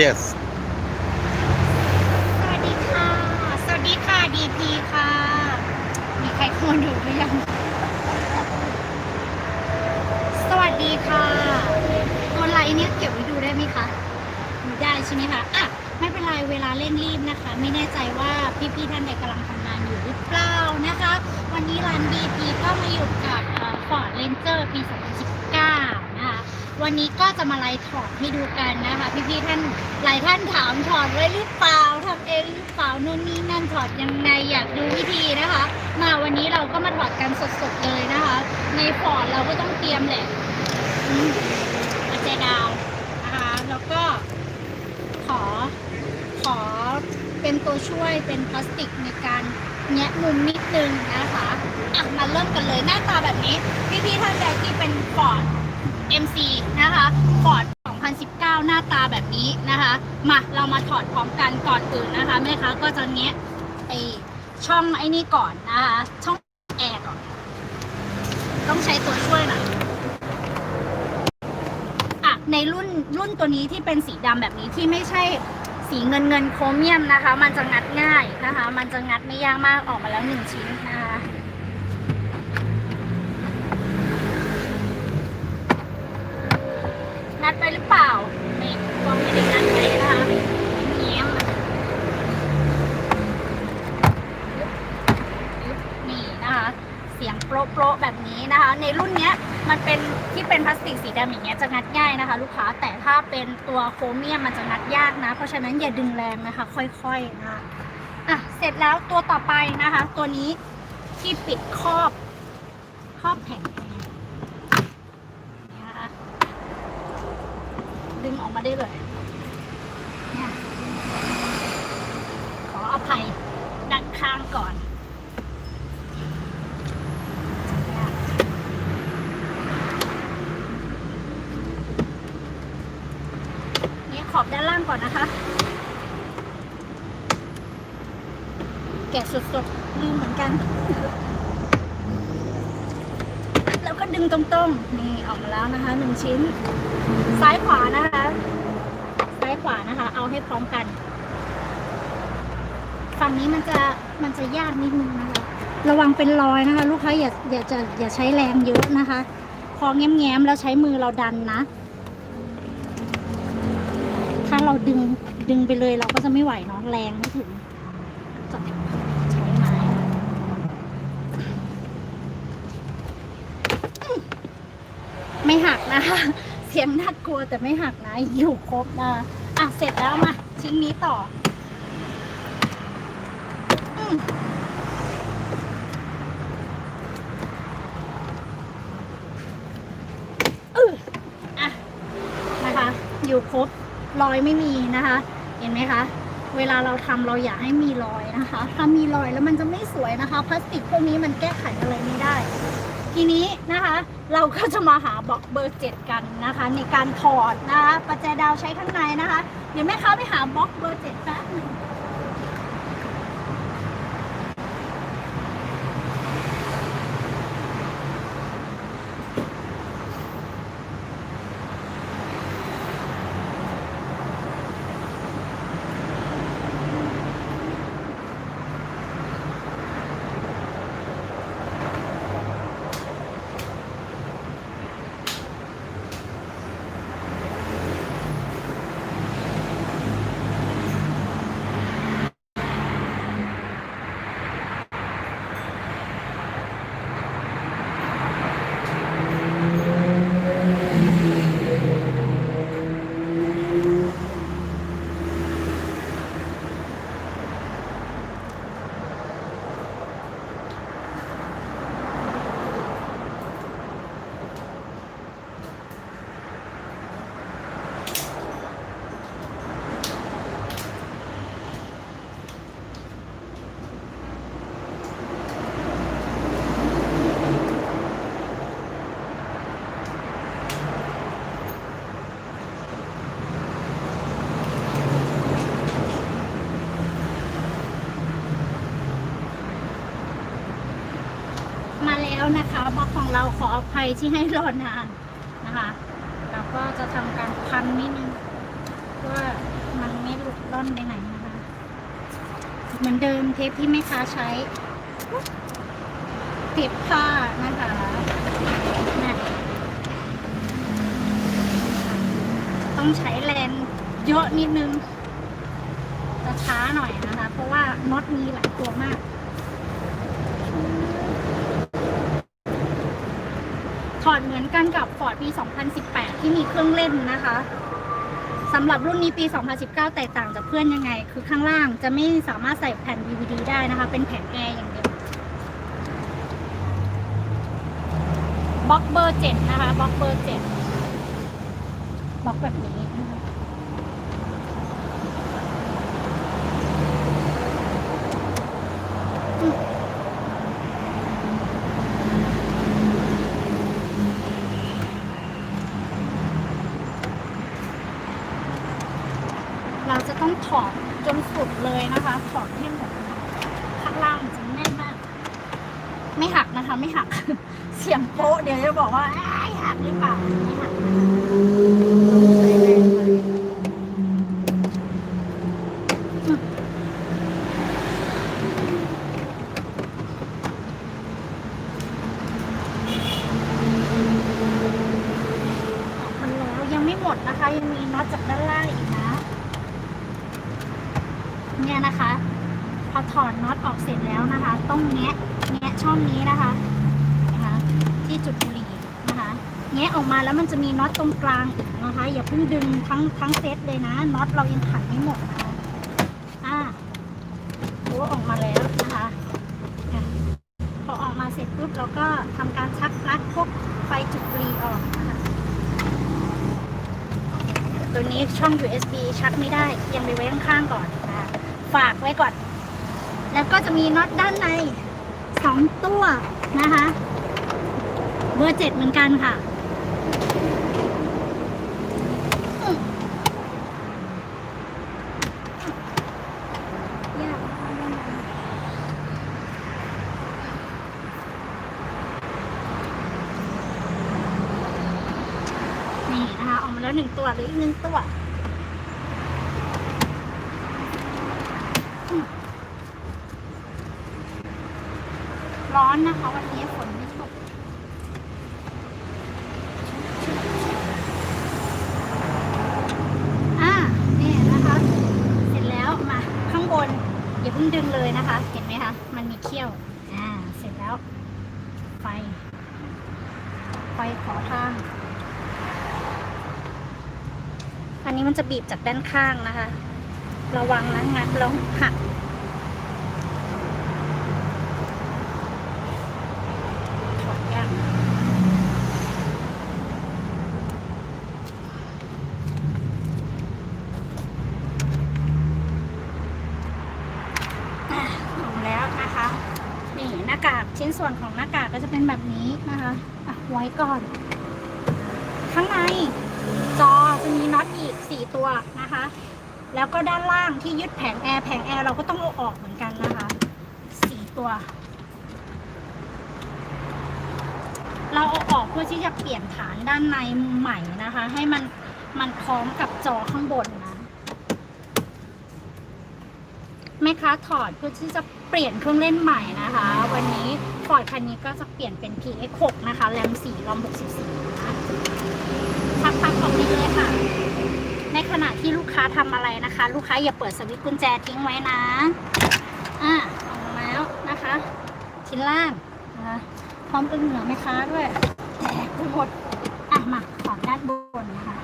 yes สวัสดีค่ะ สวัสดีค่ะ DP ค่ะ มีใครเข้ามาดูหรือยัง สวัสดีค่ะตัวไลน์เนี่ยเก็บไว้ดูได้ไหมคะดูได้ใช่ไหมคะ อะ ไม่เป็นไรเวลาเร่งรีบนะคะ ไม่แน่ใจว่าพี่ๆท่านใดกำลังทำงานอยู่หรือเปล่านะคะ วันนี้ร้าน DP ก็มาอยู่กับฟอร์ดเรนเจอร์ปี 2019 วันนี้ก็จะมาไลฟ์ถอดให้ดูกันนะคะ พี่ๆท่านหลายท่านถามถอดไว้หรือเปล่าทำเองหรือเปล่านู่นนี่นั่นถอดยังไงอยากดูวิธีนะคะ มาวันนี้เราก็มาถอดกันสดๆเลยนะคะ ในฟอร์ดเราก็ต้องเตรียมแหละปัจจัยดาวนะคะแล้วก็ขอขอเป็นตัวช่วยเป็นพลาสติกในการแงะมุมนิดนึงนะคะอะมาเริ่มกันเลยหน้าตาแบบนี้ พี่ๆท่านใดที่เป็นฟอร์ด MC นะคะฟอร์ด2019 หน้าตาแบบนี้นะคะ มาเรามาถอดพร้อมกันก่อนอื่นนะคะแม่ค้าก็จะแงะไอช่องไอ้นี่ก่อนนะคะ ช่องแอร์ก่อน ต้องใช้ตัวช่วยหน่อยอะในรุ่นรุ่นตัวนี้ที่เป็นสีดำแบบนี้ที่ไม่ใช่สีเงินเงินโครเมียมนะคะ มันจะงัดง่ายนะคะ มันจะงัดไม่ยากมากออกมาแล้วหนึ่งชิ้นนะคะ นัดไปหรือเปล่าไม่กองไม่ได้นัดไปนะคะเงี้ยมนี่นะคะ เสียงโปรโปรแบบนี้นะคะ ในรุ่นเนี้ยมันเป็นที่เป็นพลาสติกสีดำอย่างเงี้ยจะงัดง่ายนะคะ ลูกค้าแต่ถ้าเป็นตัวโครเมียมมันจะงัดยากนะ เพราะฉะนั้นอย่าดึงแรงนะคะ ค่อยๆนะคะอะเสร็จแล้วตัวต่อไปนะคะ ตัวนี้ที่ปิดครอบครอบแผงนี่นะคะดึงออกมาได้เลยขออภัยด้านข้างก่อนนี่ ขอบด้านล่างก่อนนะคะ แกะสดๆลืมเหมือนกัน แล้วก็ดึงตรงๆ นี่ออกมาแล้วนะคะหนึ่งชิ้น ซ้ายขวานะคะ ซ้ายขวานะคะ เอาให้พร้อมกัน ฝั่งนี้มันจะมันจะยากนิดนึงนะคะ ระวังเป็นรอยนะคะ ลูกค้าอย่าอย่าจะอย่าใช้แรงเยอะนะคะ พอแง้มๆแล้วใช้มือเราดันนะ เราดึงดึงไปเลยเราก็จะไม่ไหวเนาะแรงไม่ถึงจะใช้ไม้ไม่หักนะคะ เสียงน่ากลัวแต่ไม่หักนะ อยู่ครบนะอะเสร็จแล้วมาชิ้นนี้ต่ออืออะนะคะอยู่ครบ รอยไม่มีนะคะ เห็นไหมคะ เวลาเราทำเราอยากให้มีรอยนะคะ ถ้ามีรอยแล้วมันจะไม่สวยนะคะ พลาสติกพวกนี้มันแก้ไขอะไรไม่ได้ ทีนี้นะคะ เราก็จะมาหาบล็อกเบอร์เจ็ดกันนะคะ ในการถอดนะคะ ประแจดาวใช้ข้างในนะคะ เดี๋ยวแม่ค้าไปหาบล็อกเบอร์เจ็ดแป๊บนึง เราขออภัยที่ให้รอนานนะคะ เราก็จะทำการพันนิดนึงว่ามันไม่หลุดร่อนไปไหนนะคะ เหมือนเดิมเทปที่แม่ค้าใช้เทบผ้านะคะนะต้องใช้แรงเยอะนิดนึงจะช้าหน่อยนะคะ เพราะว่าน็อตมีหลายตัวมาก อร์ดเหมือนกันกับฟอร์ดปี 2018 ที่มีเครื่องเล่นนะคะสำหรับรุ่นนี้ปี 2019 แตกต่างจากเพื่อนยังไง คือข้างล่างจะไม่สามารถใส่แผ่น DVD ได้นะคะ เป็นแผ่นแอร์อย่างเดียวบล็อกเบอร์ 7 นะคะบล็อกเบอร์ 7บล็อกแบบนี้นะคะอืม เราจะต้องถอดจน สุดเลยนะคะถอดให้หมดข้างล่างจะแน่นมาก ไม่หักนะคะ ไม่หัก เสียงโป๊ะเดี๋ยวจะบอกว่าอ้หักหรือเปล่าไม่หักมันแล้วยังไม่หมดนะคะ ยังมีน็อตจากด้านล่างอีก เนี่ยนะคะพอถอดน็อตออกเสร็จแล้วนะคะ ต้องแงะแงะช่องนี้นะคะนะคะที่จุดบุหรี่นะคะแงะออกมาแล้วมันจะมีน็อตตรงกลางอีกนะคะ อย่าเพิ่งดึงทั้งทั้งเซตเลยนะน็อตเรายังขันไม่หมดนะคะอ่าโอ้ออกมาแล้วนะคะพอออกมาเสร็จปุ๊บเราก็ทำการชักปลั๊กพวกไฟจุดบุหรี่ออกนะคะตัวนี้ช่อง USB ชักไม่ได้ยังไปไว้ข้างๆก่อน ฝากไว้ก่อน แล้วก็จะมีน็อตด้านในสองตัวนะคะ เบอร์เจ็ดเหมือนกันค่ะ นี่นะคะออกมาแล้วหนึ่งตัวหรืออีกหนึ่งตัว ร้อนนะคะ วันนี้ฝนไม่ตกอ่านี่นะคะ เสร็จแล้วมาข้างบนอย่าเพิ่งดึงเลยนะคะ เห็นไหมคะ มันมีเขี้ยว อ่า เสร็จแล้ว ไฟ ไฟขอทาง อันนี้มันจะบีบจากด้านข้างนะคะ ระวังนะงัดแล้วหัก ถอดยากอะลงแล้วนะคะ หน้ากากชิ้นส่วนของหน้ากากก็จะเป็นแบบนี้นะคะอะไว้ก่อน ข้างในจอจะมีน็อตอีก 4 ตัวนะคะ แล้วก็ด้านล่างที่ยึดแผงแอร์แผงแอร์เราก็ต้องเอาออกเหมือนกันนะคะ4ตัว เราเอาออกเพื่อที่จะเปลี่ยนฐานด้านในใหม่นะคะ ให้มันมันพร้อมกับจอข้างบนนะแม่ค้าถอดเพื่อที่จะ เปลี่ยนเครื่องเล่นใหม่นะคะ วันนี้ฟอร์ดคันนี้ก็จะเปลี่ยนเป็น PX6 นะคะแรม4รอม64นะคะชักปลั๊กออกนี้เลยค่ะ ในขณะที่ลูกค้าทำอะไรนะคะ ลูกค้าอย่าเปิดสวิตช์กุญแจทิ้งไว้นะอะออกมาแล้วนะคะ ชิ้นล่างนะคะพร้อมกับเหนือแม่ค้าด้วยแตกหมดอะมาขอด้านบนนะคะ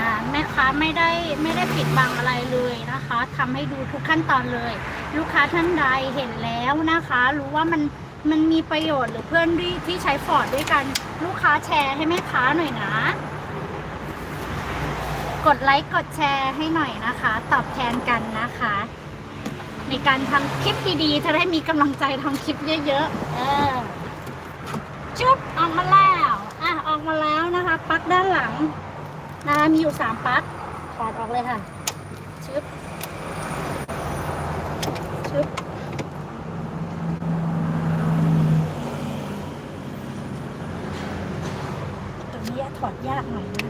อ่าแม่ค้า ไม่ได้ไม่ได้ปิดบังอะไรเลยนะคะทำให้ดูทุกขั้นตอนเลย ลูกค้าท่านใดเห็นแล้วนะคะ รู้ว่ามันมันมีประโยชน์หรือเพื่อนที่ที่ใช้ฟอร์ดด้วยกัน ลูกค้าแชร์ให้แม่ค้าหน่อยนะ กดไลค์กดแชร์ให้หน่อยนะคะ ตอบแทนกันนะคะ ในการทำคลิปดีๆจะได้มีกำลังใจทำคลิปเยอะๆเออจุ๊บออกมาแล้ว อะออกมาแล้วนะคะ ปักด้านหลังนะคะมีอยู่สามปลั๊ก ถอดออกเลยค่ะ ชึบ ชึบตัวนี้ถอดยากหน่อยนะ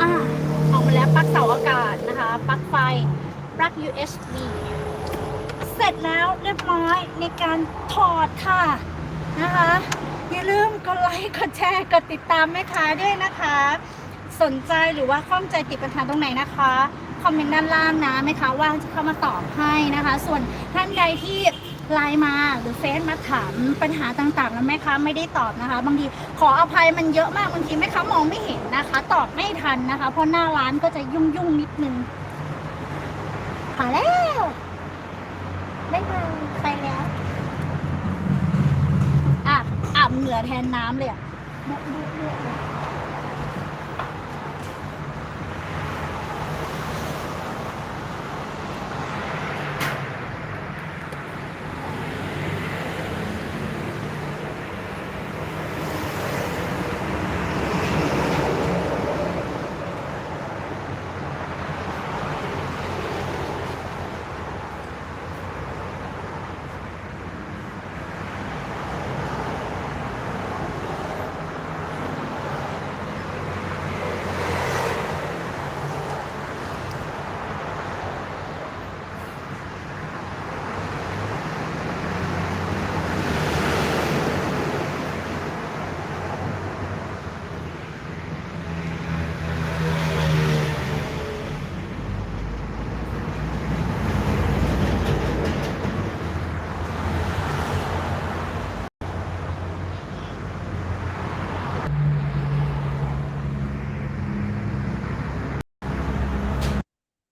อ่าออกมาแล้วปลั๊กเสาอากาศนะคะ ปลั๊กไฟ ปลั๊ก USB เสร็จแล้วเรียบร้อยในการถอดค่ะนะคะ อย่าลืมกดไลค์ กดแชร์ กดติดตามแม่ค้าด้วยนะคะ สนใจหรือว่าข้องใจติดปัญหาตรงไหนนะคะ คอมเมนต์ด้านล่างนะแม่ค้าว่าจะเข้ามาตอบให้นะคะ ส่วนท่านใดที่ไลน์มาหรือเฟซมาถามปัญหาต่างๆแล้วแม่ค้าไม่ได้ตอบนะคะ บางทีขออภัยมันเยอะมากบางทีแม่ค้ามองไม่เห็นนะคะ ตอบไม่ทันนะคะ เพราะหน้าร้านก็จะยุ่งๆนิดนึงมาแล้วได้มาไปแล้วอะอาบเหงื่อแทนน้ำเลยอะ